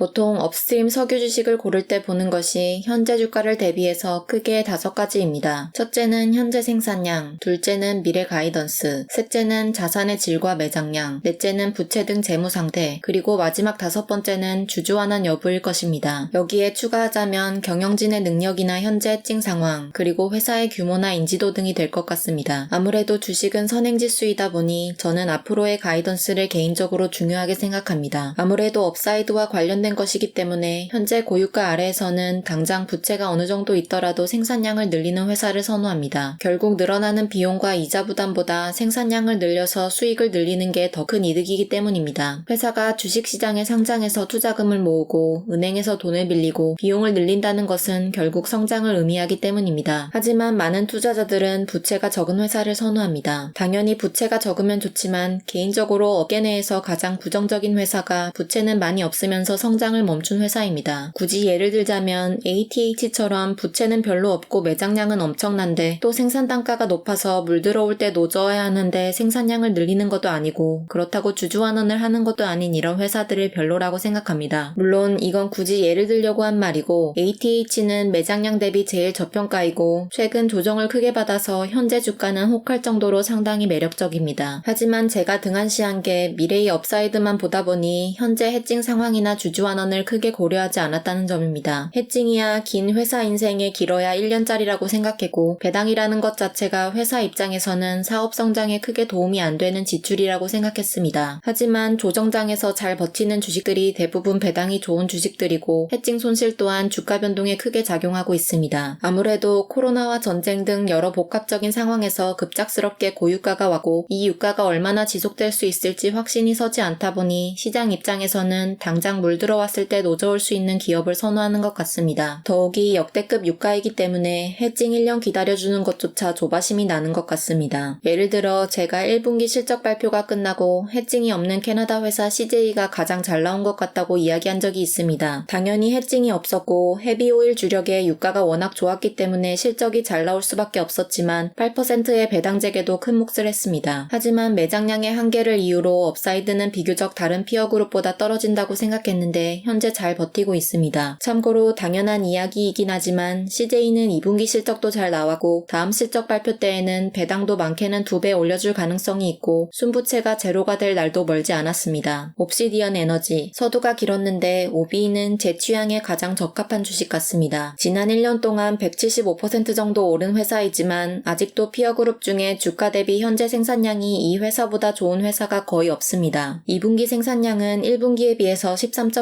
보통 업스트림 석유 주식을 고를 때 보는 것이 현재 주가를 대비해서 크게 다섯 가지입니다. 첫째는 현재 생산량, 둘째는 미래 가이던스, 셋째는 자산의 질과 매장량, 넷째는 부채 등 재무 상태, 그리고 마지막 다섯 번째는 주주 완환 여부일 것입니다. 여기에 추가하자면 경영진의 능력이나 현재 해칭 상황, 그리고 회사의 규모나 인지도 등이 될 것 같습니다. 아무래도 주식은 선행지수이다 보니 저는 앞으로의 가이던스를 개인적으로 중요하게 생각합니다. 아무래도 업사이드와 관련된 것이기 때문에 현재 고유가 아래에서는 당장 부채가 어느 정도 있더라도 생산량을 늘리는 회사를 선호합니다. 결국 늘어나는 비용과 이자 부담보다 생산량을 늘려서 수익을 늘리는 게 더 큰 이득이기 때문입니다. 회사가 주식시장에 상장해서 투자금을 모으고 은행에서 돈을 빌리고 비용을 늘린다는 것은 결국 성장을 의미하기 때문입니다. 하지만 많은 투자자들은 부채가 적은 회사를 선호합니다. 당연히 부채가 적으면 좋지만 개인적으로 업계 내에서 가장 부정적인 회사가 부채는 많이 없으면서 성장 을 멈춘 회사입니다. 굳이 예를 들자면 ATH처럼 부채는 별로 없고 매장량은 엄청난데 또 생산 단가가 높아서 물 들어올 때 노져야 하는데 생산량을 늘리는 것도 아니고 그렇다고 주주환원을 하는 것도 아닌 이런 회사들을 별로라고 생각합니다. 물론 이건 굳이 예를 들려고 한 말이고 ATH는 매장량 대비 제일 저평가이고 최근 조정을 크게 받아서 현재 주가는 혹할 정도로 상당히 매력적입니다. 하지만 제가 등한시한 게 미래의 업사이드만 보다 보니 현재 해칭 상황이나 주주환 원을 크게 고려하지 않았다는 점입니다. 해칭이야 긴 회사 인생에 길어야 1년짜리라고 생각했고 배당이라는 것 자체가 회사 입장에서는 사업 성장에 크게 도움이 안 되는 지출이라고 생각했습니다. 하지만 조정장에서 잘 버티는 주식들이 대부분 배당이 좋은 주식들이고 해칭 손실 또한 주가 변동에 크게 작용하고 있습니다. 아무래도 코로나와 전쟁 등 여러 복합적인 상황에서 급작스럽게 고유가가 왔고 이 유가가 얼마나 지속될 수 있을지 확신이 서지 않다 보니 시장 입장에서는 당장 물 들어 왔을 때 노져올 수 있는 기업을 선호하는 것 같습니다. 더욱이 역대급 유가이기 때문에 해칭 1년 기다려주는 것조차 조바심이 나는 것 같습니다. 예를 들어 제가 1분기 실적 발표가 끝나고 해칭이 없는 캐나다 회사 CJ가 가장 잘 나온 것 같다고 이야기한 적이 있습니다. 당연히 해칭이 없었고 헤비오일 주력의 유가가 워낙 좋았기 때문에 실적이 잘 나올 수밖에 없었지만 8%의 배당제게도 큰 몫을 했습니다. 하지만 매장량의 한계를 이유로 업사이드는 비교적 다른 피어 그룹보다 떨어진다고 생각했는데 현재 잘 버티고 있습니다. 참고로 당연한 이야기이긴 하지만 CJ는 2분기 실적도 잘 나왔고 다음 실적 발표 때에는 배당도 많게는 2배 올려줄 가능성이 있고 순부채가 제로가 될 날도 멀지 않았습니다. 옵시디언 에너지 서두가 길었는데 OB는 제 취향에 가장 적합한 주식 같습니다. 지난 1년 동안 175% 정도 오른 회사이지만 아직도 피어 그룹 중에 주가 대비 현재 생산량이 이 회사보다 좋은 회사가 거의 없습니다. 2분기 생산량은 1분기에 비해서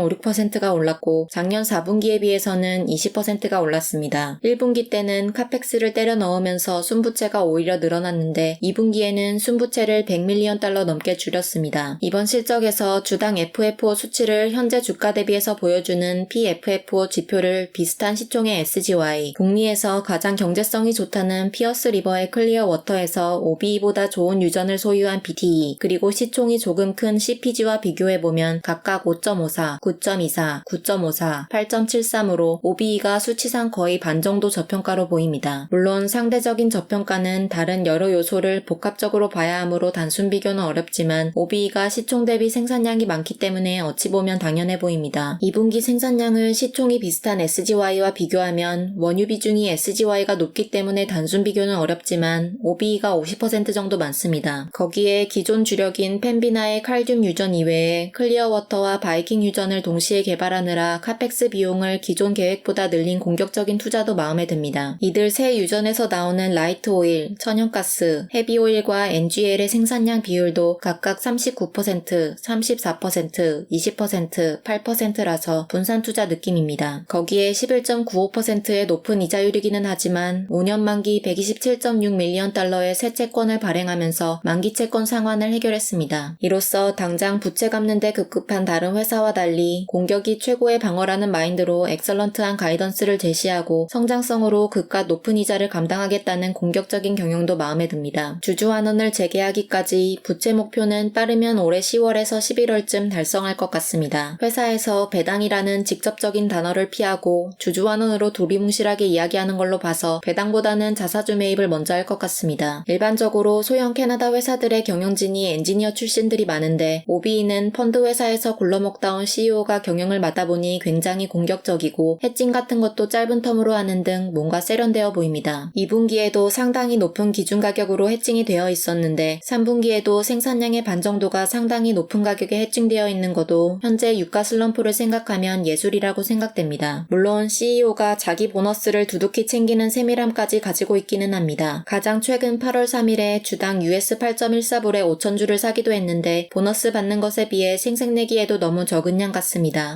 13.56%가 올랐고 작년 4분기에 비해서는 20%가 올랐습니다. 1분기 때는 카펙스를 때려 넣으면서 순부채가 오히려 늘어났는데 2분기에는 순부채를 100밀리언 달러 넘게 줄였습니다. 이번 실적에서 주당 FFO 수치를 현재 주가 대비해서 보여주는 PFFO 지표를 비슷한 시총의 SGY, 북미에서 가장 경제성이 좋다는 피어스 리버의 클리어 워터에서 OBE보다 좋은 유전을 소유한 BTE, 그리고 시총이 조금 큰 CPG와 비교해보면 각각 5.54, 9.24, 9.54, 8.73으로 OBE가 수치상 거의 반 정도 저평가로 보입니다. 물론 상대적인 저평가는 다른 여러 요소를 복합적으로 봐야 하므로 단순 비교는 어렵지만 OBE가 시총 대비 생산량이 많기 때문에 어찌 보면 당연해 보입니다. 2분기 생산량을 시총이 비슷한 SGY와 비교하면 원유 비중이 SGY가 높기 때문에 단순 비교는 어렵지만 OBE가 50% 정도 많습니다. 거기에 기존 주력인 펜비나의 칼륨 유전 이외에 클리어워터와 바이킹 유전을 동시에 개발하느라 카펙스 비용을 기존 계획보다 늘린 공격적인 투자도 마음에 듭니다. 이들 새 유전에서 나오는 라이트 오일, 천연가스, 헤비 오일과 NGL의 생산량 비율도 각각 39%, 34%, 20%, 8%라서 분산 투자 느낌입니다. 거기에 11.95%의 높은 이자율이기는 하지만 5년 만기 127.6 밀리언 달러의 새 채권을 발행하면서 만기 채권 상환을 해결했습니다. 이로써 당장 부채 갚는데 급급한 다른 회사와 달리 공격이 최고의 방어라는 마인드로 엑설런트한 가이던스를 제시하고 성장성으로 그깟 높은 이자를 감당하겠다는 공격적인 경영도 마음에 듭니다. 주주환원을 재개하기까지 부채 목표는 빠르면 올해 10월에서 11월쯤 달성할 것 같습니다. 회사에서 배당이라는 직접적인 단어를 피하고 주주환원으로 두리뭉실하게 이야기하는 걸로 봐서 배당보다는 자사주 매입을 먼저 할 것 같습니다. 일반적으로 소형 캐나다 회사들의 경영진이 엔지니어 출신들이 많은데 OBE는 펀드 회사에서 굴러먹다 온 CEO CEO가 경영을 맡다 보니 굉장히 공격적이고 해칭 같은 것도 짧은 텀으로 하는 등 뭔가 세련되어 보입니다. 2분기에도 상당히 높은 기준 가격으로 해칭이 되어 있었는데 3분기에도 생산량의 반 정도가 상당히 높은 가격에 해칭되어 있는 것도 현재 유가 슬럼프를 생각하면 예술이라고 생각됩니다. 물론 CEO가 자기 보너스를 두둑히 챙기는 세밀함까지 가지고 있기는 합니다. 가장 최근 8월 3일에 주당 US 8.14불에 5천주를 사기도 했는데 보너스 받는 것에 비해 생색내기에도 너무 적은 양 같습니다.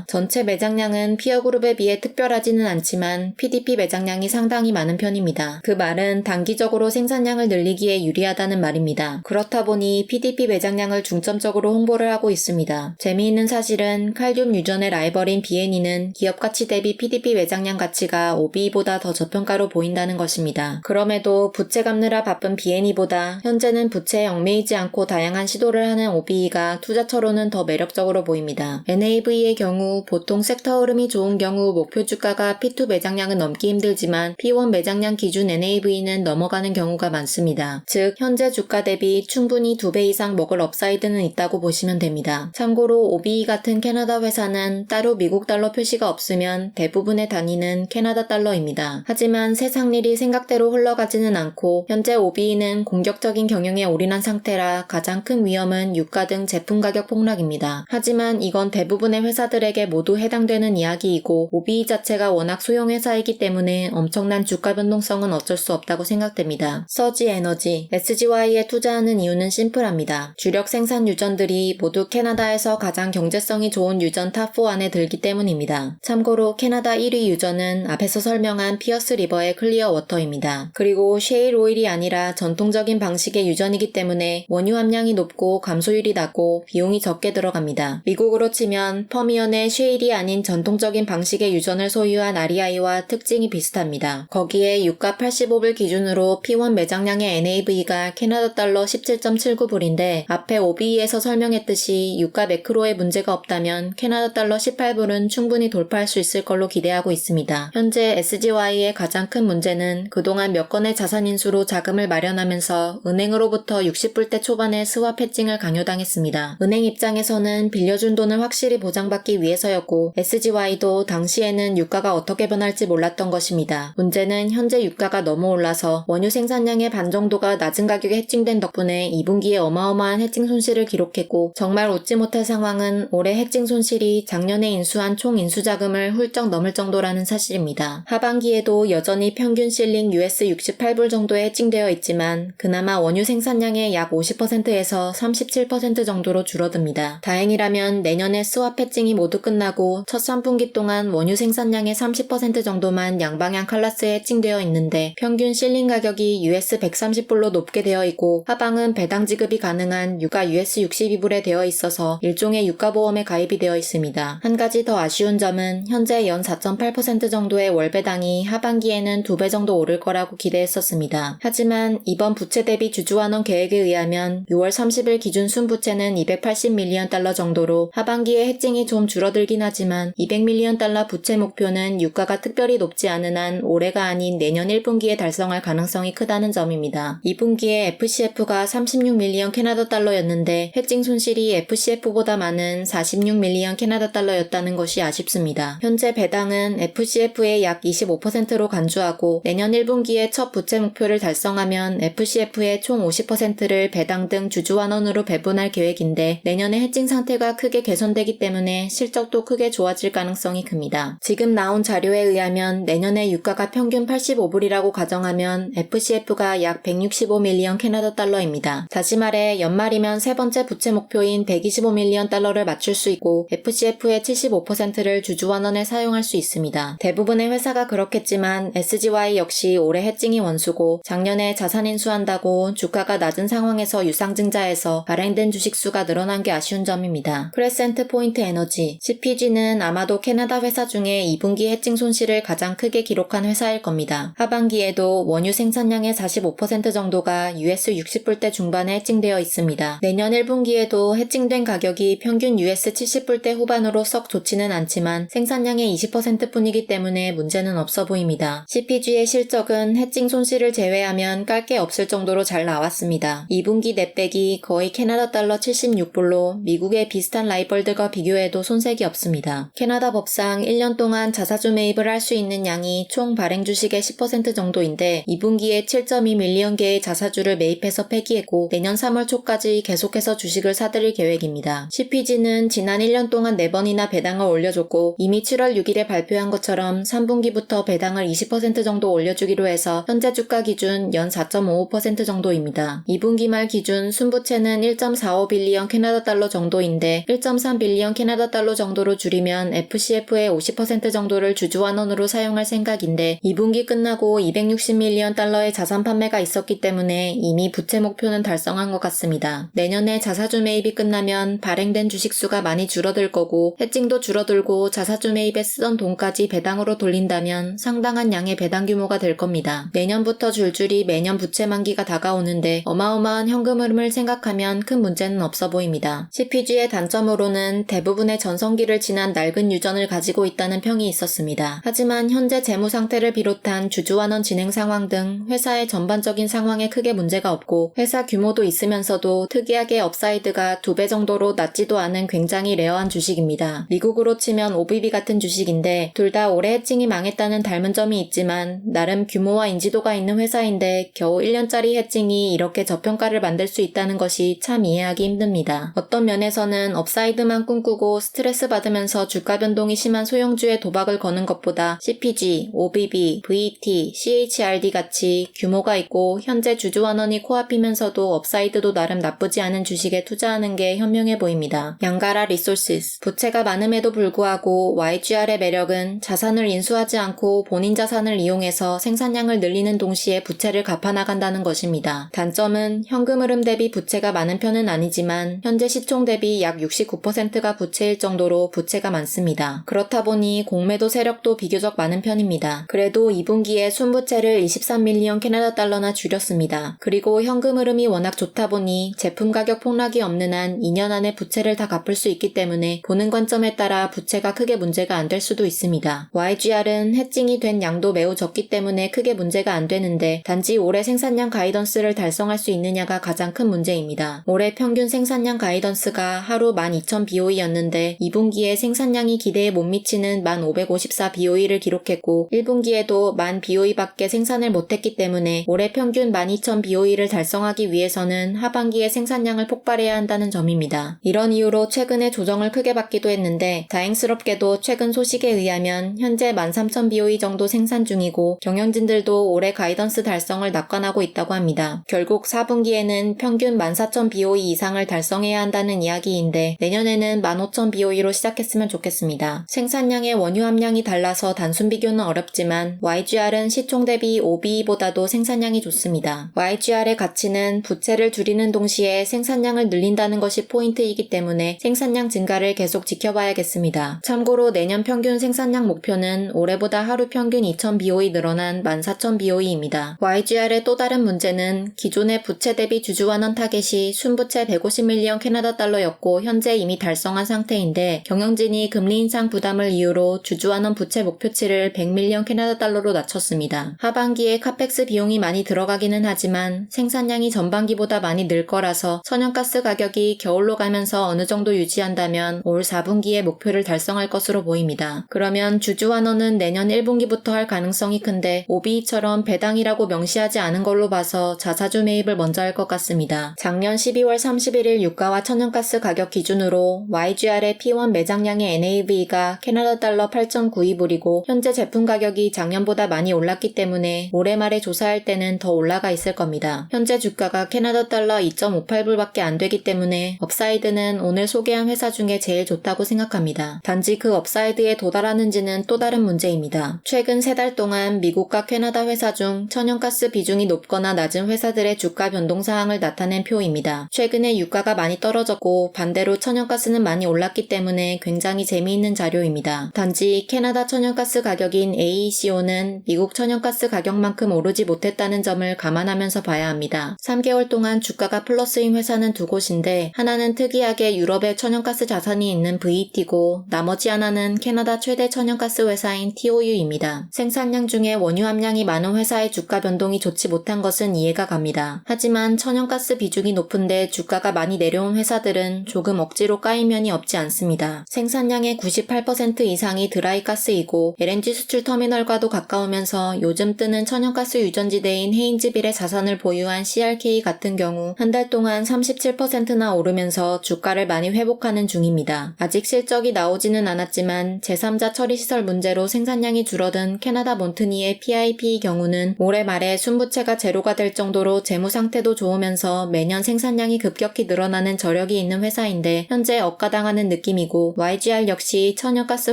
전체 매장량은 피어 그룹에 비해 특별하지는 않지만 PDP 매장량이 상당히 많은 편입니다. 그 말은 단기적으로 생산량을 늘리기에 유리하다는 말입니다. 그렇다 보니 PDP 매장량을 중점적으로 홍보를 하고 있습니다. 재미있는 사실은 칼륨 유전의 라이벌인 BNE는 기업 가치 대비 PDP 매장량 가치가 OBE보다 더 저평가로 보인다는 것입니다. 그럼에도 부채 갚느라 바쁜 BNE보다 현재는 부채에 얽매이지 않고 다양한 시도를 하는 OBE가 투자처로는 더 매력적으로 보입니다. NAV 의 경우 보통 섹터 흐름이 좋은 경우 목표 주가가 P2 매장량은 넘기 힘들지만 P1 매장량 기준 NAV는 넘어가는 경우가 많습니다. 즉 현재 주가 대비 충분히 2배 이상 먹을 업사이드는 있다고 보시면 됩니다. 참고로 OBE 같은 캐나다 회사는 따로 미국 달러 표시가 없으면 대부분의 단위는 캐나다 달러입니다. 하지만 세상 일이 생각대로 흘러가지는 않고 현재 OBE는 공격적인 경영에 올인한 상태라 가장 큰 위험은 유가 등 제품 가격 폭락입니다. 하지만 이건 대부분의 회사들에게 모두 해당되는 이야기이고 OBE 자체가 워낙 소형 회사이기 때문에 엄청난 주가 변동성은 어쩔 수 없다고 생각됩니다. 서지 에너지, SGY에 투자하는 이유는 심플합니다. 주력 생산 유전들이 모두 캐나다에서 가장 경제성이 좋은 유전 탑4 안에 들기 때문입니다. 참고로 캐나다 1위 유전은 앞에서 설명한 피어스 리버의 클리어 워터입니다. 그리고 쉐일 오일이 아니라 전통적인 방식의 유전이기 때문에 원유 함량이 높고 감소율이 낮고 비용이 적게 들어갑니다. 미국으로 치면 퍼미언의 쉐일이 아닌 전통적인 방식의 유전을 소유한 REI와 특징이 비슷합니다. 거기에 유가 85불 기준으로 P1 매장량의 NAV가 캐나다 달러 17.79불인데 앞에 OBE에서 설명했듯이 유가 매크로에 문제가 없다면 캐나다 달러 18불은 충분히 돌파할 수 있을 걸로 기대하고 있습니다. 현재 SGY의 가장 큰 문제는 그동안 몇 건의 자산 인수로 자금을 마련하면서 은행으로부터 60불대 초반의 스왑 해칭을 강요당했습니다. 은행 입장에서는 빌려준 돈을 확실히 보장 받기 위해서였고 SGY도 당시에는 유가가 어떻게 변할지 몰랐던 것입니다. 문제는 현재 유가가 너무 올라서 원유 생산량의 반 정도가 낮은 가격에 해칭된 덕분에 2분기에 어마어마한 해칭 손실을 기록했고 정말 웃지 못할 상황은 올해 해칭 손실이 작년에 인수한 총 인수 자금을 훌쩍 넘을 정도라는 사실입니다. 하반기에도 여전히 평균 실링 US 68불 정도에 해칭되어 있지만 그나마 원유 생산량의 약 50%에서 37% 정도로 줄어듭니다. 다행이라면 내년에 스왑 해칭 이 모두 끝나고 첫 3분기 동안 원유 생산량의 30% 정도만 양방향 클라스에 해칭되어 있는데 평균 실링 가격이 US 130불로 높게 되어 있고 하방은 배당 지급이 가능한 유가 US 62불에 되어 있어서 일종의 유가보험에 가입이 되어 있습니다. 한 가지 더 아쉬운 점은 현재 연 4.8% 정도의 월배당이 하반기에는 2배 정도 오를 거라고 기대했었습니다. 하지만 이번 부채 대비 주주환원 계획에 의하면 6월 30일 기준 순부채는 280밀리언 달러 정도로 하반기에 해칭이 좀 줄어들긴 하지만 200밀리언 달러 부채 목표는 유가가 특별히 높지 않은 한 올해가 아닌 내년 1분기에 달성할 가능성이 크다는 점입니다. 2분기에 FCF가 36밀리언 캐나다 달러였는데 해칭 손실이 FCF보다 많은 46밀리언 캐나다 달러였다는 것이 아쉽습니다. 현재 배당은 FCF의 약 25%로 간주하고 내년 1분기에 첫 부채 목표를 달성하면 FCF의 총 50%를 배당 등 주주환원으로 배분할 계획인데 내년에 해칭 상태가 크게 개선되기 때문에 실적도 크게 좋아질 가능성이 큽니다. 지금 나온 자료에 의하면 내년에 유가가 평균 85불이라고 가정하면 FCF가 약 165밀리언 캐나다 달러입니다. 다시 말해 연말이면 세 번째 부채 목표인 125밀리언 달러를 맞출 수 있고 FCF의 75%를 주주환원에 사용할 수 있습니다. 대부분의 회사가 그렇겠지만 SGY 역시 올해 해칭이 원수고 작년에 자산 인수한다고 주가가 낮은 상황에서 유상증자해서 발행된 주식수가 늘어난 게 아쉬운 점입니다. 크레센트 포인트 에너지 CPG는 아마도 캐나다 회사 중에 2분기 해칭 손실을 가장 크게 기록한 회사일 겁니다. 하반기에도 원유 생산량의 45% 정도가 US 60불대 중반에 해칭되어 있습니다. 내년 1분기에도 해칭된 가격이 평균 US 70불대 후반으로 썩 좋지는 않지만 생산량의 20%뿐이기 때문에 문제는 없어 보입니다. CPG의 실적은 해칭 손실을 제외하면 깔 게 없을 정도로 잘 나왔습니다. 2분기 넷백이 거의 캐나다 달러 76불로 미국의 비슷한 라이벌들과 비교해도 경우에도 손색이 없습니다. 캐나다 법상 1년 동안 자사주 매입을 할 수 있는 양이 총 발행 주식의 10% 정도인데 2분기에 7.2밀리언 개의 자사주를 매입해서 폐기했고 내년 3월 초까지 계속해서 주식을 사들일 계획입니다. CPG는 지난 1년 동안 4번이나 배당을 올려줬고 이미 7월 6일에 발표한 것처럼 3분기부터 배당을 20% 정도 올려주기로 해서 현재 주가 기준 연 4.55% 정도입니다. 2분기 말 기준 순부채는 1.45빌리언 캐나다 달러 정도인데 1.3빌리언 캐나다 달러 정도로 줄이면 FCF의 50% 정도를 주주환원으로 사용할 생각인데 2분기 끝나고 260밀리언 달러의 자산 판매가 있었기 때문에 이미 부채 목표는 달성한 것 같습니다. 내년에 자사주 매입이 끝나면 발행된 주식수가 많이 줄어들 거고 해칭도 줄어들고 자사주 매입에 쓰던 돈까지 배당으로 돌린다면 상당한 양의 배당 규모가 될 겁니다. 내년부터 줄줄이 매년 부채 만기가 다가오는데 어마어마한 현금 흐름을 생각하면 큰 문제는 없어 보입니다. CPG의 단점으로는 대부분 의 전성기를 지난 낡은 유전을 가지고 있다는 평이 있었습니다. 하지만 현재 재무 상태를 비롯한 주주환원 진행 상황 등 회사의 전반적인 상황에 크게 문제가 없고 회사 규모도 있으면서도 특이하게 업사이드가 두 배 정도로 낮지도 않은 굉장히 레어한 주식입니다. 미국으로 치면 OBB 같은 주식인데 둘 다 올해 해칭이 망했다는 닮은 점이 있지만 나름 규모와 인지도가 있는 회사인데 겨우 1년짜리 해칭이 이렇게 저평가를 만들 수 있다는 것이 참 이해하기 힘듭니다. 어떤 면에서는 업사이드만 꿈꾸고 스트레스 받으면서 주가 변동이 심한 소형주에 도박을 거는 것보다 CPG, OBB, VT, CHRD 같이 규모가 있고 현재 주주환원이 코앞이면서도 업사이드도 나름 나쁘지 않은 주식에 투자하는 게 현명해 보입니다. 양가라 리소시스 부채가 많음에도 불구하고 YGR의 매력은 자산을 인수하지 않고 본인 자산을 이용해서 생산량을 늘리는 동시에 부채를 갚아나간다는 것입니다. 단점은 현금 흐름 대비 부채가 많은 편은 아니지만 현재 시총 대비 약 69%가 부채 일 정도로 부채가 많습니다. 그렇다 보니 공매도 세력도 비교적 많은 편입니다. 그래도 2분기에 순부채를 23밀리언 캐나다 달러나 줄였습니다. 그리고 현금 흐름이 워낙 좋다 보니 제품 가격 폭락이 없는 한 2년 안에 부채를 다 갚을 수 있기 때문에 보는 관점에 따라 부채가 크게 문제가 안 될 수도 있습니다. YGR은 해칭이 된 양도 매우 적기 때문에 크게 문제가 안 되는데 단지 올해 생산량 가이던스를 달성할 수 있느냐가 가장 큰 문제입니다. 올해 평균 생산량 가이던스가 하루 12,000BOE였는데 2분기에 생산량이 기대에 못 미치는 1,554BOE를 기록했고 1분기에도 1,000BOE밖에 생산을 못했기 때문에 올해 평균 12,000BOE를 달성하기 위해서는 하반기에 생산량을 폭발해야 한다는 점입니다. 이런 이유로 최근에 조정을 크게 받기도 했는데 다행스럽게도 최근 소식에 의하면 현재 13,000BOE 정도 생산 중이고 경영진들도 올해 가이던스 달성을 낙관하고 있다고 합니다. 결국 4분기에는 평균 14,000BOE 이상을 달성해야 한다는 이야기인데 내년에는 15,000BOE로 시작했으면 좋겠습니다. 생산량의 원유 함량이 달라서 단순 비교는 어렵지만 YGR은 시총 대비 OBE보다도 생산량이 좋습니다. YGR의 가치는 부채를 줄이는 동시에 생산량을 늘린다는 것이 포인트이기 때문에 생산량 증가를 계속 지켜봐야겠습니다. 참고로 내년 평균 생산량 목표는 올해보다 하루 평균 2,000BOE 늘어난 14,000BOE입니다. YGR의 또 다른 문제는 기존의 부채 대비 주주환원 타겟이 순부채 150밀리언 캐나다 달러였고 현재 이미 달성한 상태 인데 경영진이 금리 인상 부담을 이유로 주주환원 부채 목표치를 100밀리언 캐나다 달러로 낮췄습니다. 하반기에 카펙스 비용이 많이 들어가기는 하지만 생산량이 전반기보다 많이 늘 거라서 천연가스 가격이 겨울로 가면서 어느 정도 유지한다면 올 4분기에 목표를 달성할 것으로 보입니다. 그러면 주주환원은 내년 1분기부터 할 가능성이 큰데 OBE처럼 배당이라고 명시하지 않은 걸로 봐서 자사주 매입을 먼저 할 것 같습니다. 작년 12월 31일 유가와 천연가스 가격 기준으로 YGR의 P1 매장량의 NAV가 캐나다 달러 8.92불이고 현재 제품 가격이 작년보다 많이 올랐기 때문에 올해 말에 조사할 때는 더 올라가 있을 겁니다. 현재 주가가 캐나다 달러 2.58불밖에 안 되기 때문에 업사이드는 오늘 소개한 회사 중에 제일 좋다고 생각합니다. 단지 그 업사이드에 도달하는지는 또 다른 문제입니다. 최근 세 달 동안 미국과 캐나다 회사 중 천연가스 비중이 높거나 낮은 회사들의 주가 변동 사항을 나타낸 표입니다. 최근에 유가가 많이 떨어졌고 반대로 천연가스는 많이 올 랐기 때문에 굉장히 재미있는 자료입니다. 단지 캐나다 천연가스 가격인 AECO는 미국 천연가스 가격만큼 오르지 못했다는 점을 감안하면서 봐야 합니다. 3개월 동안 주가가 플러스인 회사는 두 곳인데 하나는 특이하게 유럽에 천연가스 자산이 있는 VT고 나머지 하나는 캐나다 최대 천연가스 회사인 TOU입니다. 생산량 중에 원유 함량이 많은 회사의 주가 변동이 좋지 못한 것은 이해가 갑니다. 하지만 천연가스 비중이 높은데 주가가 많이 내려온 회사들은 조금 억지로 까인 면이 없지 어렵지 않습니다. 생산량의 98% 이상이 드라이가스이고 LNG 수출 터미널과도 가까우면서 요즘 뜨는 천연가스 유전지대인 헤인즈빌의 자산을 보유한 CRK 같은 경우 한 달 동안 37%나 오르면서 주가를 많이 회복하는 중입니다. 아직 실적이 나오지는 않았지만 제3자 처리 시설 문제로 생산량이 줄어든 캐나다 몬트니의 PIP 경우는 올해 말에 순부채가 제로가 될 정도로 재무 상태도 좋으면서 매년 생산량이 급격히 늘어나는 저력이 있는 회사인데 현재 억가당하는 느낌이고 YGR 역시 천연가스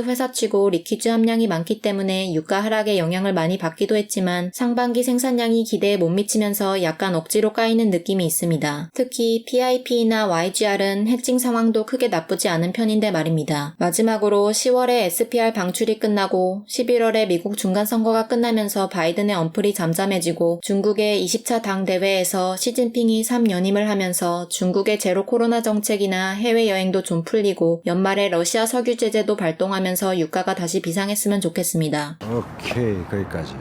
회사치고 리퀴즈 함량이 많기 때문에 유가 하락에 영향을 많이 받기도 했지만 상반기 생산량이 기대에 못 미치면서 약간 억지로 까이는 느낌이 있습니다. 특히 PIP나 YGR은 해칭 상황도 크게 나쁘지 않은 편인데 말입니다. 마지막으로 10월에 SPR 방출이 끝나고 11월에 미국 중간 선거가 끝나면서 바이든의 언플이 잠잠해지고 중국의 20차 당 대회에서 시진핑이 3연임을 하면서 중국의 제로 코로나 정책이나 해외 여행도 좀 풀리 고 연말에 러시아 석유 제재도 발동하면서 유가가 다시 비상했으면 좋겠습니다. 오케이 거기까지